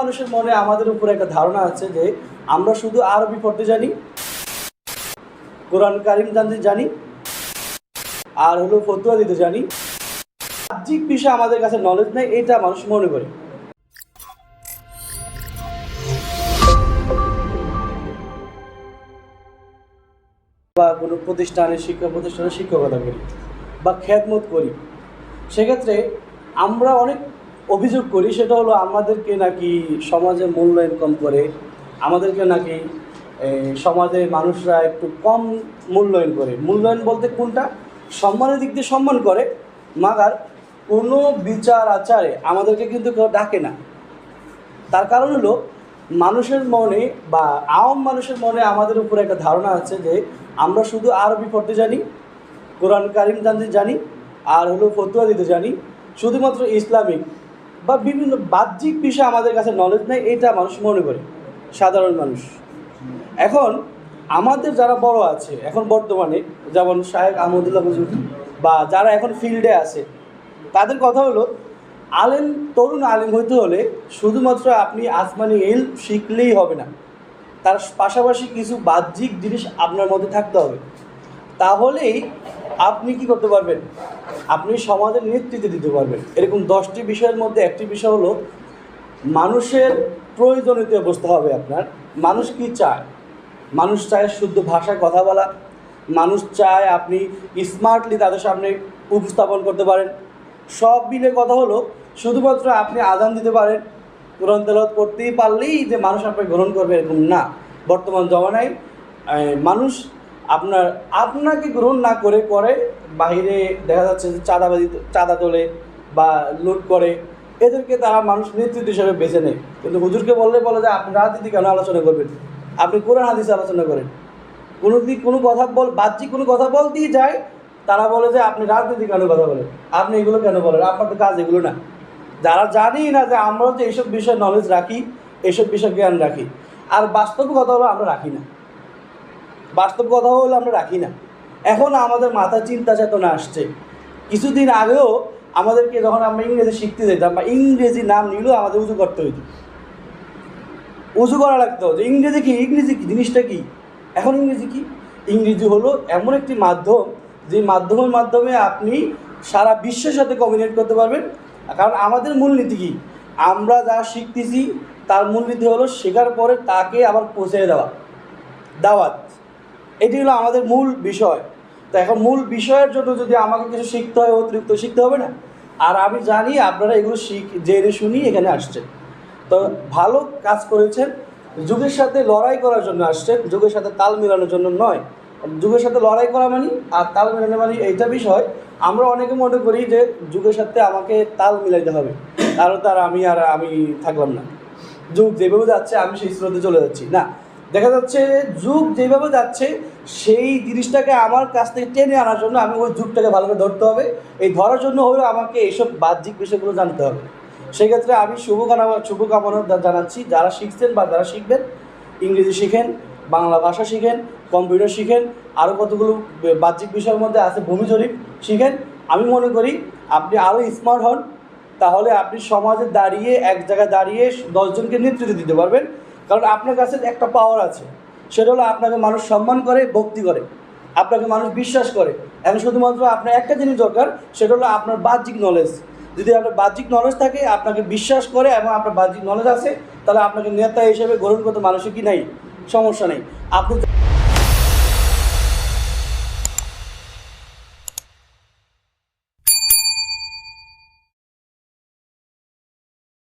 মানুষের মনে আমাদের উপরে একটা ধারণা আছে যে আমরা শুধু আরবি পড়তে জানি, কোরআন কারিম জানতে জানি, আর হলো ফতুয়া দিতে জানি। বাহ্যিক বিষয়ে আমাদের কাছে নলেজ নেই, এটা মানুষ মনে করে। বা কোনো প্রতিষ্ঠানে শিক্ষা প্রতিষ্ঠানে শিক্ষকতা করি বা খ্যাতমত করি। সেক্ষেত্রে আমরা অনেক অভিযোগ করি, সেটা হলো আমাদেরকে নাকি সমাজে মূল্যায়ন কম করে, আমাদেরকে নাকি সমাজে মানুষরা একটু কম মূল্যায়ন করে। মূল্যায়ন বলতে কোনটা? সম্মানের দিক দিয়ে সম্মান করে, মাগার কোনো বিচার আচারে আমাদেরকে কিন্তু কেউ ডাকে না। তার কারণ হলো, মানুষের মনে বা আওয়াম মানুষের মনে আমাদের উপরে একটা ধারণা আছে যে, আমরা শুধু আরবি পড়তে জানি, কোরআন কারিম জানতে জানি, আর হলো ফতুয়া দিতে জানি, শুধুমাত্র ইসলামিক বা বিভিন্ন বাহ্যিক বিষয়ে আমাদের কাছে নলেজ নেই, এটা মানুষ মনে করে, সাধারণ মানুষ। এখন আমাদের যারা বড় আছে, এখন বর্তমানে যেমন শাহেক আহমদুল্লাহ হুজুর বা যারা এখন ফিল্ডে আছে, তাদের কথা হলো, আলেম, তরুণ আলেম হইতে হলে শুধুমাত্র আপনি আসমানি এল শিখলেই হবে না। তার পাশাপাশি কিছু বাহ্যিক জিনিস আপনার মধ্যে থাকতে হবে। তাহলেই আপনি কি করতে পারবেন? আপনি সমাজের নেতৃত্ব দিতে পারবেন। এরকম দশটি বিষয়ের মধ্যে একটি বিষয় হলো, মানুষের প্রয়োজনীয়তা বুঝতে হবে আপনার। মানুষ কি চায়? মানুষ চায় শুদ্ধ ভাষায় কথা বলা। মানুষ চায় আপনি স্মার্টলি তাদের সামনে উপস্থাপন করতে পারেন। সব মিলে কথা হলো, শুধুমাত্র আপনি আদান দিতে পারেন। কোরআন তেলাওয়াত করতেই পারলেই যে মানুষ আপনাকে গ্রহণ করবে এরকম না। বর্তমান জমানায় মানুষ আপনার, আপনাকে গ্রহণ না করে করে বাইরে দেখা যাচ্ছে যে চাঁদাবাজি চাঁদা তোলে বা লুট করে, এদেরকে তারা মানুষ নেতৃত্ব হিসেবে বেছে নেয়। কিন্তু হুজুরকে বললে বলে যে, আপনি রাজনীতি কেন আলোচনা করবেন? আপনি কোরআন, হাদিসে আলোচনা করেন। কোনো দিক, কোনো কথা বল, বাহ্যিক কোনো কথা বলতেই যায়, তারা বলে যে, আপনি রাজনীতি কেন কথা বলেন? আপনি এগুলো কেন বলেন? আপনার তো কাজ এগুলো না। যারা জানি না যে আমরা যে এইসব বিষয়ে নলেজ রাখি এইসব বিষয়ে জ্ঞান রাখি। আর বাস্তব কথা হলো, আমরা রাখি না। বাস্তব কথা হলো আমরা রাখি না। এখন আমাদের মাথা চিন্তা চেতনা আসছে। কিছুদিন আগেও আমাদেরকে যখন আমরা ইংরেজি শিখতে যেতাম বা ইংরেজি নাম নিলেও আমাদের উঁচু করতে হইতো। উজু করা লাগতো যে ইংরেজি কি? ইংরেজি কি? জিনিসটা কি? এখন ইংরেজি কি? ইংরেজি হলো এমন একটি মাধ্যম যে মাধ্যমের মাধ্যমে আপনি সারা বিশ্বের সাথে কমিউনিকেট করতে পারবেন। কারণ আমাদের মূলনীতি কি? আমরা যা শিখতেছি, তার মূলনীতি হলো শেখার পরে তাকে আবার পৌঁছে দেওয়া। দাওয়াত। এটি হলো আমাদের মূল বিষয়। তো এখন মূল বিষয়ের জন্য যদি আমাকে কিছু শিখতে হয়, অতিরিক্ত শিখতে হবে না? আর আমি জানি আপনারা এগুলো শিখ, জেনে শুনি এখানে আসছেন। তো ভালো কাজ করেছেন। যুগের সাথে লড়াই করার জন্য আসছেন। যুগের সাথে তাল মেলানোর জন্য নয়। যুগের সাথে লড়াই করা মানে আর তাল মেলানো মানে এইটা বিষয়। আমরা অনেকে মনে করি যে যুগের সাথে আমাকে তাল মিলাইতে হবে। তাহলে তার আমি আর আমি থাকলাম না। যুগ যেভাবে যাচ্ছে, আমি সেই স্রোতে চলে যাচ্ছি। না দেখা যাচ্ছে যুগ যেভাবে যাচ্ছে, সেই জিনিসটাকে আমার কাছ থেকে টেনে আনার জন্য আমি ওই যুগটাকে ভালো করে ধরতে হবে। এই ধরার জন্য হলেও আমাকে এইসব বাহ্যিক বিষয়গুলো জানতে হবে। সেক্ষেত্রে আমি শুভকামনা শুভকামনা জানাচ্ছি, যারা শিখছেন বা যারা শিখবেন, ইংরেজি শিখেন, বাংলা ভাষা শিখেন, কম্পিউটার শিখেন আরও কতগুলো বাহ্যিক বিষয়ের মধ্যে আছে ভূমি জরিপ শিখেন, আমি মনে করি আপনি আরও স্মার্ট হন, তাহলে আপনি সমাজে দাঁড়িয়ে, এক জায়গায় দাঁড়িয়ে দশজনকে নেতৃত্ব দিতে পারবেন। কারণ আপনার কাছে একটা পাওয়ার আছে। সেটা হলো আপনাকে মানুষ সম্মান করে, ভক্তি করে। আপনাকে মানুষ বিশ্বাস করে। এখন শুধুমাত্র আপনার একটা জিনিস দরকার, সেটা হলো আপনার বাহ্যিক নলেজ যদি আপনার বাহ্যিক নলেজ থাকে, আপনাকে বিশ্বাস করে এবং আপনার বাহ্যিক নলেজ আছে, তাহলে আপনাকে নেতা হিসেবে গ্রহণ করতে মানুষের কি নাই? সমস্যা নেই। আপনি